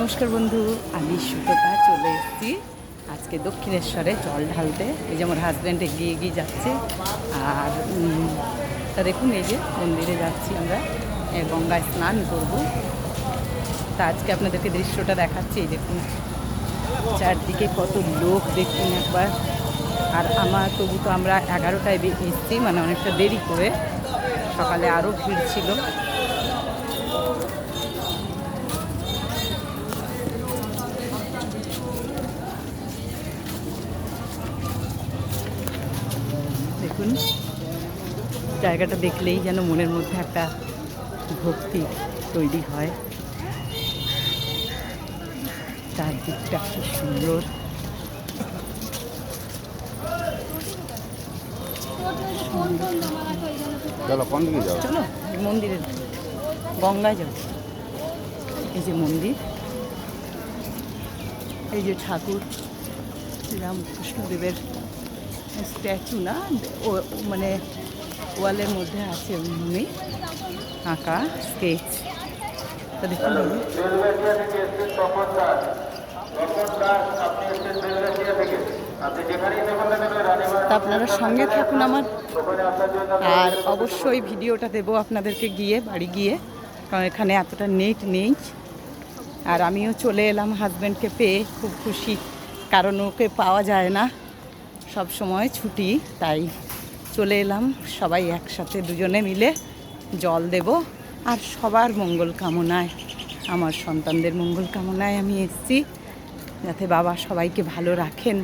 নমস্কার বন্ধু, আমি সুতপা, চলে এসেছি আজকে দক্ষিণেশ্বরে জল ঢালতে। এই যে আমার হাজব্যান্ড এগিয়ে এগিয়ে যাচ্ছে, আর তা দেখুন এই যে মন্দিরে যাচ্ছি আমরা গঙ্গায় স্নান করব। তা আজকে আপনাদেরকে দৃশ্যটা দেখাচ্ছি, এই দেখুন। চারদিকে কত লোক দেখুন একবার। আর আমার তবু তো আমরা এগারোটায় এসেছি মানে অনেকটা দেরি করে। সকালে আরও ভিড় ছিল। জায়গাটা দেখলেই যেন মনের মধ্যে একটা ভক্তি তৈরি হয়। চারদিকটা খুব সুন্দর। চলো কোন দিকে যাও? চলো এই মন্দিরে গঙ্গায় যাও। এই যে মন্দির। এই যে ঠাকুর রামকৃষ্ণদেবের স্ট্যাচু না? ও মানে ওয়ালের মধ্যে আছে উনি আঁকা স্কেচ দেখুন। আপনারা সঙ্গে থাকুন আমার। আর অবশ্যই ভিডিওটা দেবো আপনাদেরকে গিয়ে, বাড়ি গিয়ে, কারণ এখানে এতটা নেট নেই। আর আমিও চলে এলাম হাজব্যান্ডকে পেয়ে, খুব খুশি। কারণ ওকে পাওয়া যায় না। সব সময় ছুটি, তাই। চলে এলাম। সবাই একসাথে দুজনে মিলে জল দেব। আর সবার মঙ্গল কামনায়, আমার সন্তানদের মঙ্গল কামনায় আমি এসেছি। যাতে বাবা সবাইকে ভালো রাখেন,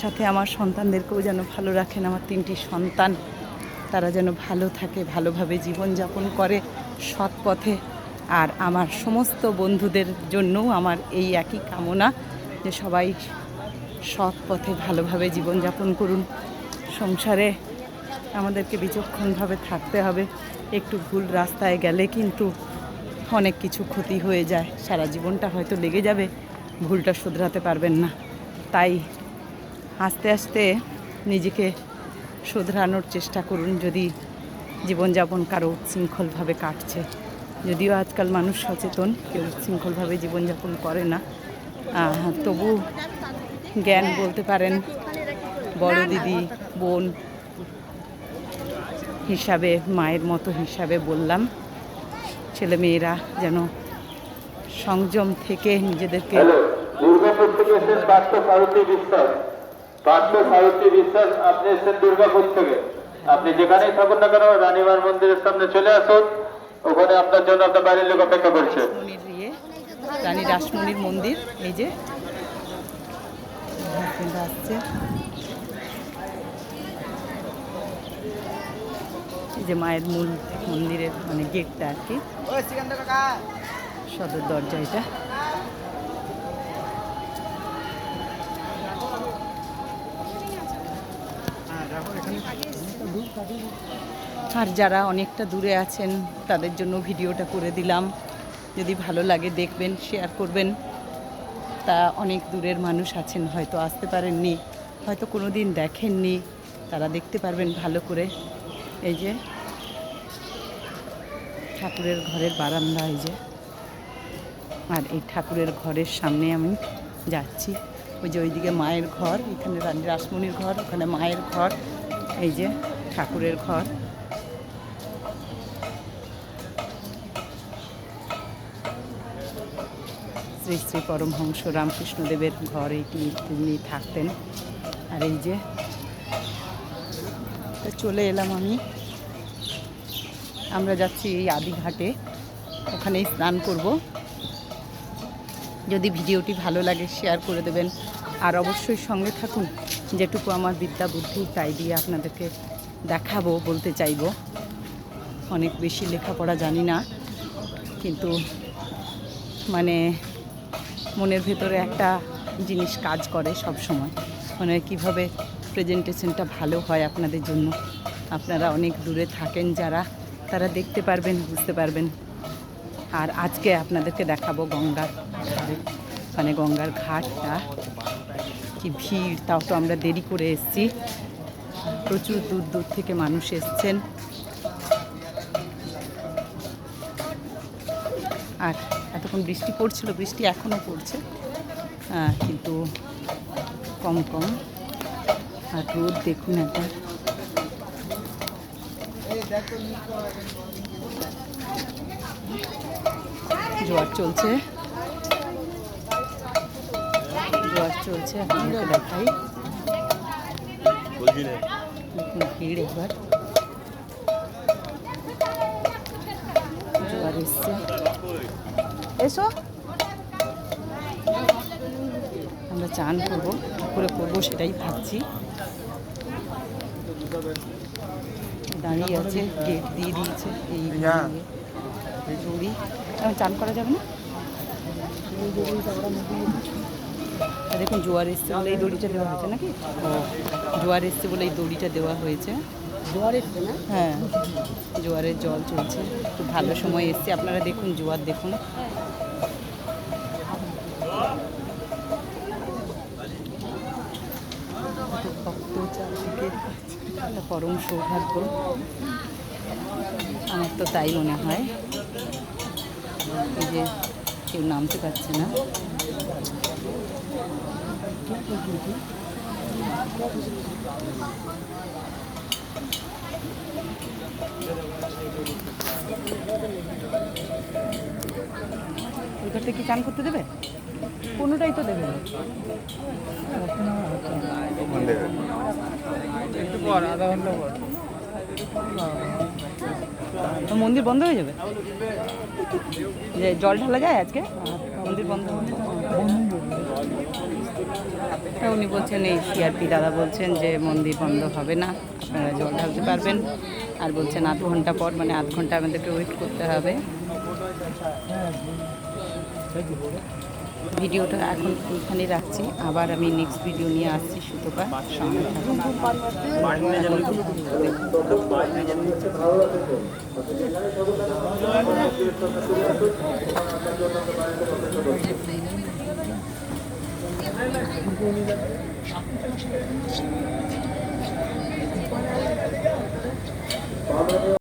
সাথে আমার সন্তানদেরকেও যেন ভালো রাখেন। আমার তিনটি সন্তান, তারা যেন ভালো থাকে, ভালোভাবে জীবনযাপন করে সৎ পথে। আর আমার সমস্ত বন্ধুদের জন্যও আমার এই একই কামনা, যে সবাই সৎ পথে ভালোভাবে জীবনযাপন করুন। সংসারে আমাদেরকে বিচক্ষণভাবে থাকতে হবে। একটু ভুল রাস্তায় গেলে কিন্তু অনেক কিছু ক্ষতি হয়ে যায়। সারা জীবনটা হয়তো লেগে যাবে, ভুলটা শুধরাতে পারবেন না। তাই আস্তে আস্তে নিজেকে শোধরানোর চেষ্টা করুন যদি জীবনযাপন কারও উচ্ছৃঙ্খলভাবে কাটছে। যদিও আজকাল মানুষ সচেতন, কেউ উচ্ছৃঙ্খলভাবে জীবনযাপন করে না। তবু জ্ঞান বলতে পারেন, বড় দিদি, বোন হিসাবে মায়ের মতো হিসাবে বললাম। ছেলে মেয়েরা যেন সংযম থেকে নিজেদেরকে দুর্গাপুর থেকে এসছেন পার্থ সারথী বিশ্বাস। পার্থ সারথী বিশ্বাস আপনি এসছেন দুর্গাপুর থেকে। আপনি যেখানেই থাকুন না কেন রানীবার মন্দিরের সামনে চলে আসুন। ওখানে আপনার জন্য আপনার বাড়ির লোক অপেক্ষা করছে। ইয়ে রানী রাসমণির মন্দির এই যে। আসছে যে মায়ের মূল মন্দিরের মানে গেটটা আর কি। সদর দরজা এটা। আর যারা অনেকটা দূরে আছেন, তাদের জন্য ভিডিওটা করে দিলাম। যদি ভালো লাগে দেখবেন শেয়ার করবেন। তা অনেক দূরের মানুষ আছেন, হয়তো আসতে পারেননি, হয়তো কোনো দিন দেখেননি। তারা দেখতে পারবেন ভালো করে। এই যে ঠাকুরের ঘরের বারান্দা এই যে। আর এই ঠাকুরের ঘরের সামনে আমি যাচ্ছি। ওই যে ওইদিকে মায়ের ঘর, এখানে রাসমণির ঘর, ওখানে মায়ের ঘর, এই যে ঠাকুরের ঘর। শ্রী শ্রী পরমহংস রামকৃষ্ণদেবের ঘর এইটি তিনি থাকতেন। আর এই যে চলে এলাম আমি। আমরা যাচ্ছি এই আদিঘাটে ওখানেই স্নান করব। যদি ভিডিওটি ভালো লাগে শেয়ার করে দেবেন। আর অবশ্যই সঙ্গে থাকুন। যেটুকু আমার বিদ্যা বুদ্ধি, তাই দিয়ে আপনাদেরকে দেখাবো, বলতে চাইব। অনেক বেশি লেখাপড়া জানি না, কিন্তু মানে মনের ভেতরে একটা জিনিস কাজ করে সব সময় মানে কীভাবে প্রেজেন্টেশনটা ভালো হয় আপনাদের জন্য। আপনারা অনেক দূরে থাকেন যারা তারা দেখতে পারবেন, বুঝতে পারবেন। আর আজকে আপনাদেরকে দেখাবো গঙ্গার মানে গঙ্গার ঘাটটা, কি ভিড়, তাও তো আমরা দেরি করে এসেছি। প্রচুর দূর দূর থেকে মানুষ এসছেন। আর এতক্ষণ বৃষ্টি পড়ছিল, বৃষ্টি এখনও পড়ছে। কিন্তু কম কম। আর রোদ দেখুন একটা জোয়ার চলছে। জোয়ার চলছে আপনাকে দেখাই। ভিড় একবার। জোয়ার এসছে। এসো। আমরা চান করব করে করব সেটাই ভাবছি। দাঁড়িয়ে আছে গেট দিয়ে দিয়েছে এই এখন চান করা যাবে না? দেখুন জোয়ার এসছে বলে এই দড়িটা দেওয়া হয়েছে নাকি? ও জোয়ার এসছে বলে এই দড়িটা দেওয়া হয়েছে। জোয়ার এসছে না? হ্যাঁ জোয়ারের জল চলছে। খুব ভালো সময় এসছে। আপনারা দেখুন জোয়ার দেখুন এত ভক্ত চারদিকে একটা পরম সৌভাগ্য। আমার তো তাই মনে হয়। যে কেউ নামতে পারছে না। কি চান করতে দেবে? কোনোটাই তো দেবে না। একটু পর আধা ঘণ্টা পর। তো মন্দির বন্ধ হয়ে যাবে? যে জল ঢালা যায় আজকে? মন্দির বন্ধ হ্যাঁ, উনি বলছেন এই সিআরপি দাদা বলছেন যে মন্দির বন্ধ হবে না আপনারা জল ঢালতে পারবেন। আর বলছেন আধ ঘণ্টা পর মানে আধ ঘণ্টা আমাদেরকে ওয়েট করতে হবে। ভিডিওটা এখন এইখানে রাখছি। আবার আমি নেক্সট ভিডিও নিয়ে আসছি সুতোকা সঙ্গে